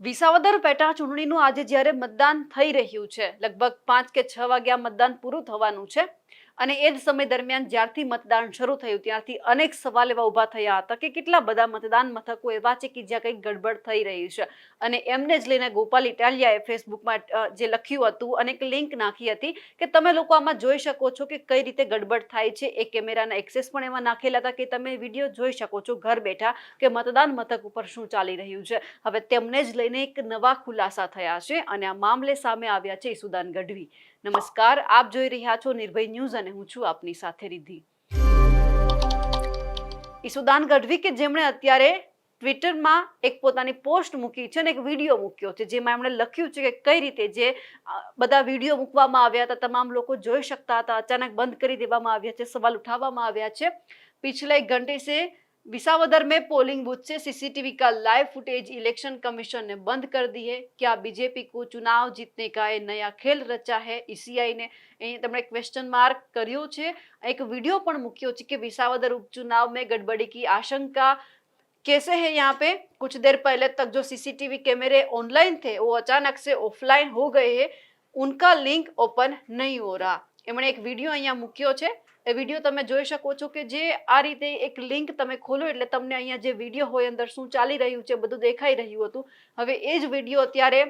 વિસાવદર પેટા ચૂંટણીનું આજે જ્યારે મતદાન થઈ રહ્યું છે, લગભગ પાંચ કે છ વાગ્યા મતદાન પૂરું થવાનું છે. અને એ જ સમય દરમિયાન જ્યારથી મતદાન શરૂ થયું, ત્યારથી અનેક સવાલ એવા ઊભા થયા હતા કે કેટલા બધા મતદાન મથકો એવા છે કે જ્યાં કંઈક ગડબડ થઈ રહી છે? અને એમને જ લઈને ગોપાલ ઇટાલિયાએ ફેસબુકમાં જે લખ્યું હતું, અને એક લિંક નાખી હતી કે તમે લોકો આમાં જોઈ શકો છો કે કઈ રીતે ગડબડ થાય છે. એ કેમેરાના એક્સેસ પણ એમાં નાખેલા હતા કે તમે વીડિયો જોઈ શકો છો ઘર બેઠા કે મતદાન મથક ઉપર શું ચાલી રહ્યું છે. હવે તેમને જ લઈને એક નવા ખુલાસા થયા છે અને આ મામલે સામે આવ્યા છે ઈસુદાન ગઢવી. નમસ્કાર, આપ જોઈ રહ્યા છો નિર્ભય ન્યૂઝ અને અને હું છું આપની સાથે રિદ્ધિ. ઈસુદાન ગઢવી કે જેમણે અત્યારે ટ્વિટરમાં એક પોતાની પોસ્ટ મૂકી છે અને એક વીડિયો મૂક્યો છે, જેમાં એમણે લખ્યું છે કે કઈ રીતે જે બધા વીડિયો મૂકવામાં આવ્યા હતા, તમામ લોકો જોઈ શકતા હતા, અચાનક બંધ કરી દેવામાં આવ્યા છે, સવાલ ઉઠાવવામાં આવ્યા છે. પિછલા એક ઘંટે विसावदर में पोलिंग बूथ से सीसीटीवी का लाइव फुटेज इलेक्शन कमीशन ने बंद कर दी है क्या बीजेपी को चुनाव जीतने का ये नया खेल रचा है ईसीआई ने અહીં તેમણે ક્વેશ્ચન માર્ક કર્યો છે એક વિડીયો પણ મૂક્યો છે કે વિસાવદર उपचुनाव में गड़बड़ी की आशंका कैसे है यहाँ पे कुछ देर पहले तक जो सीसीटीवी कैमरे ऑनलाइन थे वो अचानक से ऑफलाइन हो गए हैं उनका लिंक ओपन नहीं हो रहा એમણે એક વીડિયો અહીંયા મૂક્યો છે. એ વીડિયો તમે જોઈ શકો છો કે જે આ રીતે એક લિંક તમે ખોલો એટલે તમને અહીંયા જે વીડિયો હોય અંદર શું ચાલી રહ્યું છે બધું દેખાઈ રહ્યું હતું. હવે એ જ વીડિયો અત્યારે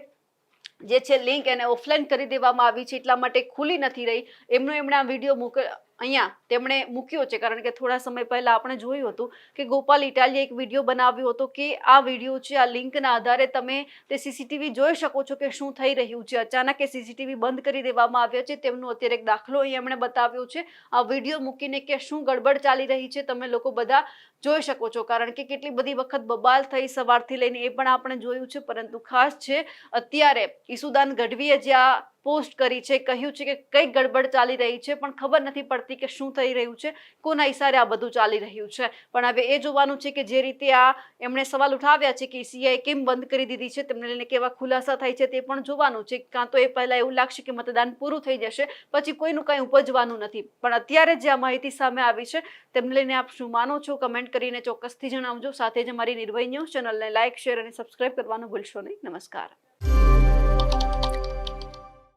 જે છે લિંક એને ઓફલાઈન કરી દેવામાં આવી છે. એટલા માટે ખુલી નથી રહી. એમનો એમણે આ વીડિયો મૂક અહીંયા તેમણે મૂક્યો છે, કારણ કે થોડા સમય પહેલા આપણે જોયું હતું કે ગોપાલ ઇટાલીએ એક વીડિયો બનાવ્યો હતો કે આ વીડિયો છે, આ લિંકના આધારે તમે તે સીસીટીવી જોઈ શકો છો કે શું થઈ રહ્યું છે. અચાનક એ સીસીટીવી બંધ કરી દેવામાં આવ્યા છે, તેમનો અત્યારે એક દાખલો અહીં એમણે બતાવ્યો છે. આ વીડિયો મૂકીને કે શું ગડબડ ચાલી રહી છે, તમે લોકો બધા જોઈ શકો છો, કારણ કે કેટલી બધી વખત બબાલ થઈ સવારથી લઈને એ પણ આપણે જોયું છે, પરંતુ ખાસ છે, અત્યારે ઈસુદાન ગઢવીએ જે આ પોસ્ટ કરી છે, કહ્યું છે કે કઈ ગડબડ ચાલી રહી છે, પણ ખબર નથી પડતી કે શું થઈ રહ્યું છે, કોના ઇશારે આ બધું ચાલી રહ્યું છે. પણ હવે એ જોવાનું છે કે જે રીતે આ એમણે સવાલ ઉઠાવ્યા છે કે સીઆઈ કેમ બંધ કરી દીધી છે, તેમને લઈને કેવા ખુલાસા થાય છે તે પણ જોવાનું છે. કાં તો એ પહેલા એવું લાગશે કે મતદાન પૂરું થઈ જશે, પછી કોઈનું કંઈ ઉપજવાનું નથી. પણ અત્યારે જે આ માહિતી સામે આવી છે, તેમને લઈને આપ શું માનો છો, કમેન્ટ કરીને ચોક્કસથી જણાવજો. સાથે જ અમારી નિર્ભય ન્યૂઝ ચેનલને લાઇક, શેર અને સબસ્ક્રાઇબ કરવાનું ભૂલશો નહીં. નમસ્કાર.